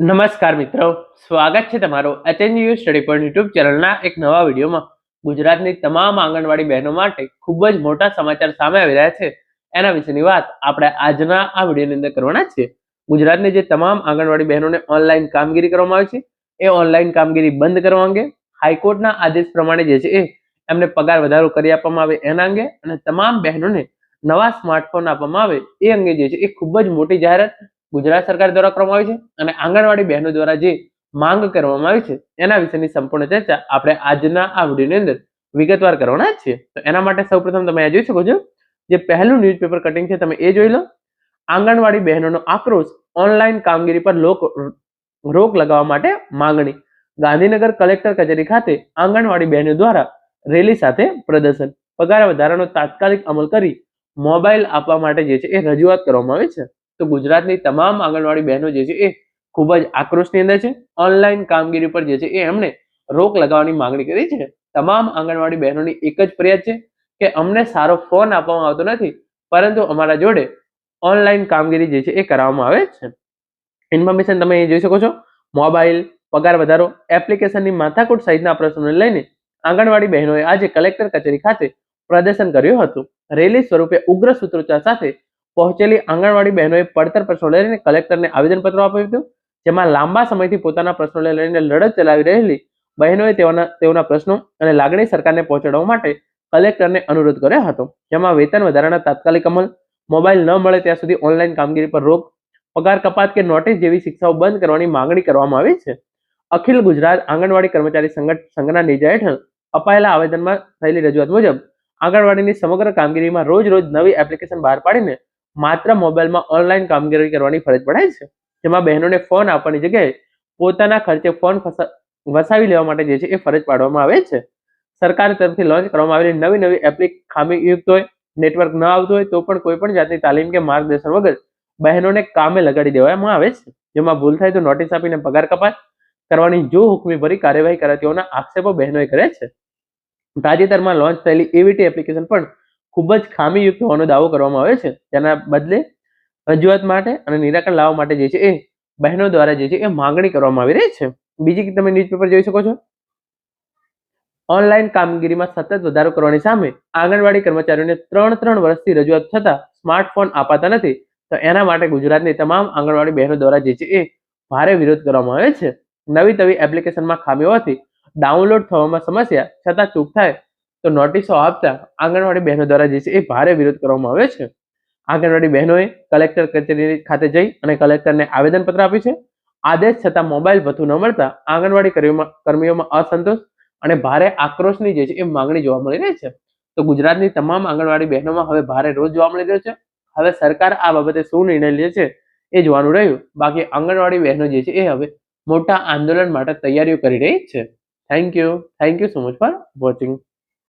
નમસ્કાર મિત્રો, સ્વાગત છે તમારો એચએનયુ સ્ટડી પોઈન્ટ યુટ્યુબ ચેનલના એક નવા વિડીયોમાં. ગુજરાતની તમામ આંગણવાડી બહેનો માટે ખૂબ જ મોટા સમાચાર સામે આવી રહ્યા છે. એના વિશેની વાત આપણે આજના આ વિડીયોની અંદર કરવાના છીએ. ગુજરાતની જે તમામ આંગણવાડી બહેનોને ઓનલાઈન કામગીરી કરવામાં આવી છે, એ ઓનલાઈન કામગીરી બંધ કરવા અંગે હાઈકોર્ટના આદેશ પ્રમાણે જે છે એ એમને પગાર વધારો કરી આપવામાં આવે એના અંગે અને તમામ બહેનોને નવા સ્માર્ટફોન આપવામાં આવે એ અંગે જે છે એ ખૂબ જ મોટી જાહેરાત ગુજરાત સરકાર દ્વારા કરવામાં આવી છે અને આંગણવાડી બહેનો દ્વારા જે માંગ કરવામાં આવી છે, એના વિશેની સંપૂર્ણ ચર્ચા આપણે આજના આ વિડીયોની અંદર વિગતવાર કરવાના છીએ. તો એના માટે સૌપ્રથમ તમે આ જોઈ શકો છો જે પહેલું ન્યૂઝપેપર કટિંગ છે, તમે એ જોઈ લો. આંગણવાડી બહેનોનો આક્રોશ ઓનલાઈન કામગીરી પર લોક, રોક લગાવવા માટે માંગણી. ગાંધીનગર કલેક્ટર કચેરી ખાતે આંગણવાડી બહેનો દ્વારા રેલી સાથે પ્રદર્શન. પગાર વધારાનો તાત્કાલિક અમલ કરી મોબાઈલ આપવા માટે જે છે એ રજૂઆત કરવામાં આવી છે. તો ગુજરાતની તમામ આંગણવાડી બહેનો જે છે એ ખૂબ જ આક્રોશની અંદર છે. ઓનલાઈન કામગીરી પર જે છે એ એમણે રોક લગાવવાની માંગણી કરી છે. તમામ આંગણવાડી બહેનોની એક જ ફરિયાદ છે કે અમને સારો ફોન આપવામાં આવતો નથી, પરંતુ અમારા જોડે ઓનલાઈન કામગીરી જે છે એ કરાવવામાં આવે છે. ઇન્ફોર્મેશન તમે અહીં જોઈ શકો છો. મોબાઈલ, પગાર વધારો, એપ્લિકેશનની માથાકૂટ સહિતના પ્રશ્નોને લઈને આંગણવાડી બહેનોએ આજે કલેક્ટર કચેરી ખાતે પ્રદર્શન કર્યું હતું. રેલી સ્વરૂપે ઉગ્ર સૂત્રોચ્ચાર સાથે પહોંચેલી આંગણવાડી બહેનોએ પડતર પ્રશ્નો લઈને કલેક્ટરને આવેદનપત્ર આપ્યું હતું જેમાં લાંબા સમયથી પોતાના પ્રશ્નોને લઈને લડત ચલાવી રહેલી બહેનોએ તેઓના તેઓના પ્રશ્નો અને લાગણી સરકારને પહોંચાડવા માટે કલેક્ટરને અનુરોધ કર્યો હતો, જેમાં વેતન વધારાના તાત્કાલિક અમલ, મોબાઈલ ન મળે ત્યાં સુધી ઓનલાઈન કામગીરી પર રોક, પગાર કપાત કે નોટિસ જેવી શિક્ષાઓ બંધ કરવાની માંગણી કરવામાં આવી છે. અખિલ ગુજરાત આંગણવાડી કર્મચારી સંગઠ, સંઘના નેજા હેઠળ અપાયેલા આવેદનમાં થયેલી રજૂઆત મુજબ, આંગણવાડીની સમગ્ર કામગીરીમાં રોજ રોજ નવી એપ્લિકેશન બહાર પાડીને માત્ર મોબાઈલમાં ઓનલાઈન કામગીરી કરવાની ફરજ પડાય છે? જેમાં બહેનોને ફોન આપવાની જગ્યાએ પોતાના ખર્ચે ફોન વસાવી લેવા માટે જે છે એ ફરજ પાડવામાં આવે છે. સરકાર તરફથી લોન્ચ કરવામાં આવેલી નવી નવી એપ્લિક ખામીયુક્ત હોય, નેટવર્ક ન આવતું હોય, તો પણ કોઈ પણ જાતની તાલીમ કે માર્ગદર્શન વગર બહેનોને કામે લગાડી દેવામાં આવે છે. જેમાં ભૂલ થાય તો નોટિસ આપીને પગાર કપાત કરવાની જો હુકમી ભરી કાર્યવાહી કરે આક્ષેપો બહેનોએ કર્યા છે. તાજેતરમાં લોન્ચ થયેલી એવીટી એપ્લિકેશન પણ ખૂબ જ ખામીયુક્ત હોવાનો દાવો કરવામાં આવે છે. તેના બદલે રજૂઆત માટે અને નિરાકરણ લાવવા માટે જે છે એ બહેનો દ્વારા જે છે એ માંગણી કરવામાં આવી રહી છે. બીજી તમે ન્યૂઝપેપર જોઈ શકો છો. ઓનલાઈન કામગીરીમાં સતત વધારો કરવાની સામે આંગણવાડી કર્મચારીઓને ત્રણ ત્રણ વર્ષથી રજૂઆત થતા સ્માર્ટફોન અપાતા નથી. તો એના માટે ગુજરાતની તમામ આંગણવાડી બહેનો દ્વારા જે છે એ ભારે વિરોધ કરવામાં આવે છે. નવી તવી એપ્લિકેશનમાં ખામી હોવાથી ડાઉનલોડ થવામાં સમસ્યા, છતાં ચૂક થાય તો નોટિસો આપતા આંગણવાડી બહેનો દ્વારા જે છે એ ભારે વિરોધ કરવામાં આવે છે. આંગણવાડી બહેનોએ કલેક્ટર કચેરી ખાતે જઈ અને કલેક્ટરને આવેદનપત્ર આપ્યું છે. આદેશ છતાં મોબાઈલ વધુ ન મળતા આંગણવાડી કર્મીઓમાં અસંતોષ અને ભારે આક્રોશની જે છે એ માંગણી જોવા મળી રહી છે. તો ગુજરાતની તમામ આંગણવાડી બહેનોમાં હવે ભારે રોજ જોવા મળી રહ્યો છે. હવે સરકાર આ બાબતે શું નિર્ણય લે છે એ જોવાનું રહ્યું. બાકી આંગણવાડી બહેનો જે છે એ હવે મોટા આંદોલન માટે તૈયારીઓ કરી રહી છે. Thank you thank you so much for watching